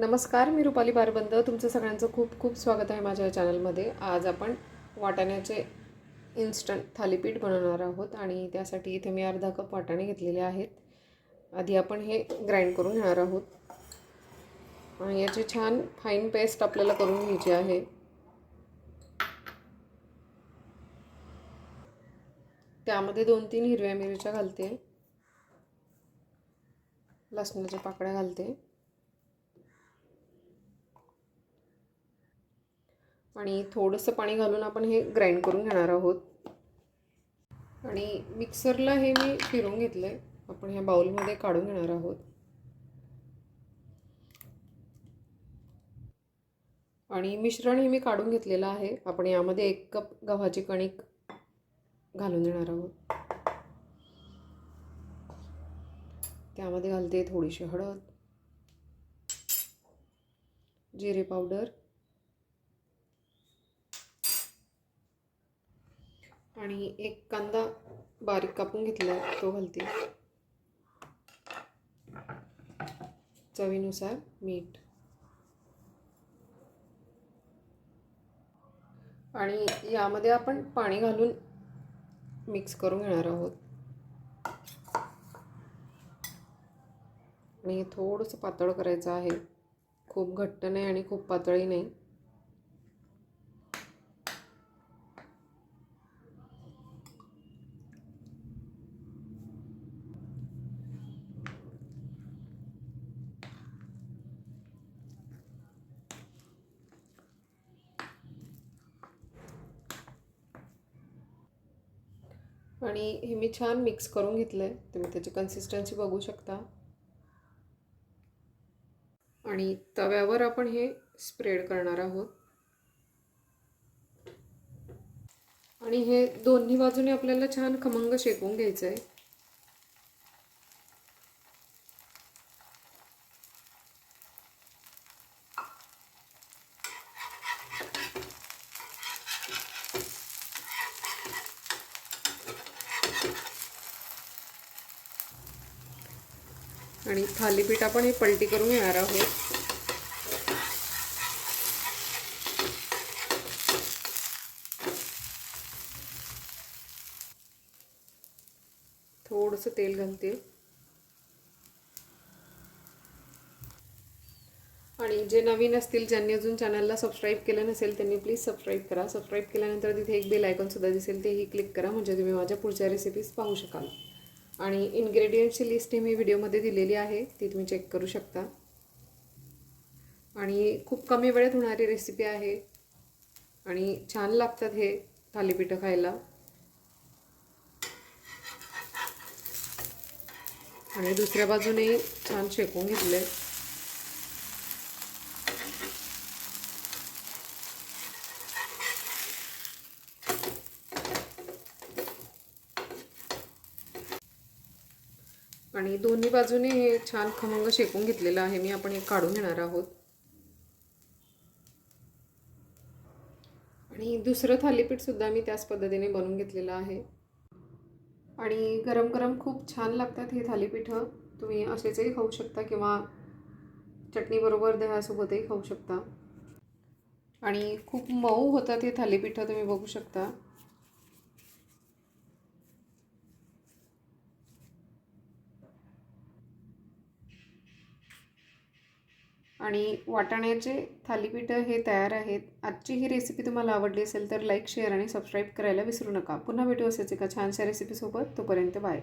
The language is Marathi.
नमस्कार मी रुपाली बारबंद. तुमचं सगळ्यांचं खूप खूप स्वागत आहे माझ्या चॅनलमध्ये. आज आपण वाटाण्याचे इन्स्टंट थालीपीठ बनवणार आहोत आणि त्यासाठी इथे मी अर्धा कप वाटाणे घेतलेले आहेत. आधी आपण हे ग्राइंड करून घेणार आहोत. आणि याची छान फाईन पेस्ट आपल्याला करून घ्यायची आहे. त्यामध्ये दोन तीन हिरव्या मिरच्या घालते. लसणाच्या पाकळ्या घालते. आणि थोडंसं पाणी घालून आपण हे ग्राइंड करून घेणार आहोत. आणि मिक्सरला हे मी फिरून घेतलं आहे आपण ह्या बाउलमध्ये काढून घेणार आहोत. आणि मिश्रण हे मी काढून घेतलेलं आहे. आपण यामध्ये एक कप गव्हाची कणिक घालून देणार आहोत. त्यामध्ये घालते थोडीशी हळद जिरे पावडर आणि एक कांदा बारीक कापून घेतला तो घालते. चवीनुसार मीठ. आणि यामध्ये आपण पाणी घालून मिक्स करून घेणार आहोत. आणि हे थोडंसं पातळ करायचं आहे. खूप घट्ट नाही आणि खूप पातळी नाही. आणि हे मी छान मिक्स करून घेतलं आहे तुम्ही त्याची कन्सिस्टन्सी बघू शकता. आणि तव्यावर आपण हे स्प्रेड करणार आहोत. आणि हे दोन्ही बाजूने आपल्याला छान खमंग शेकून घ्यायचं आहे आणि थालीपीठ आपण हे पलटी करून घेणार आहोत. थोडंसं तेल घालते. आणि जे नवीन असतील ज्यांनी अजून चॅनलला सबस्क्राईब केलं नसेल त्यांनी प्लीज सबस्क्राईब करा. सबस्क्राईब केल्यानंतर तिथे एक बेल आयकॉनसुद्धा दिसेल तेही क्लिक करा. म्हणजे तुम्ही माझ्या पुढच्या रेसिपीज पाहू शकाल. आणि इन्ग्रेडियंट्सची लिस्ट ही मी व्हिडिओमध्ये दिलेली आहे ती तुम्ही चेक करू शकता. आणि खूप कमी वेळेत होणारी रेसिपी आहे. आणि छान लागतात हे थालीपीठं खायला. आणि दुसऱ्या बाजूने छान शेकून घेतले आणि दोन्ही बाजूने हे छान खमंग शेकून घेतलेलं आहे. मी आपण हे काढून घेणार आहोत. आणि दुसरं थालीपीठसुद्धा मी त्याच पद्धतीने बनवून घेतलेलं आहे. आणि गरम गरम खूप छान लागतात हे थालीपीठं. तुम्ही असेचही खाऊ शकता किंवा चटणीबरोबर दह्यासोबतही खाऊ शकता. आणि खूप मऊ होतात हे थालीपीठं तुम्ही बघू शकता. आणि वाटाण्याचे थालीपीठं हे तयार आहेत. आजची ही रेसिपी तुम्हाला आवडली असेल तर लाईक शेअर आणि सबस्क्राईब करायला विसरू नका. पुन्हा भेटू असेच एका छानशा रेसिपीसोबत तोपर्यंत बाय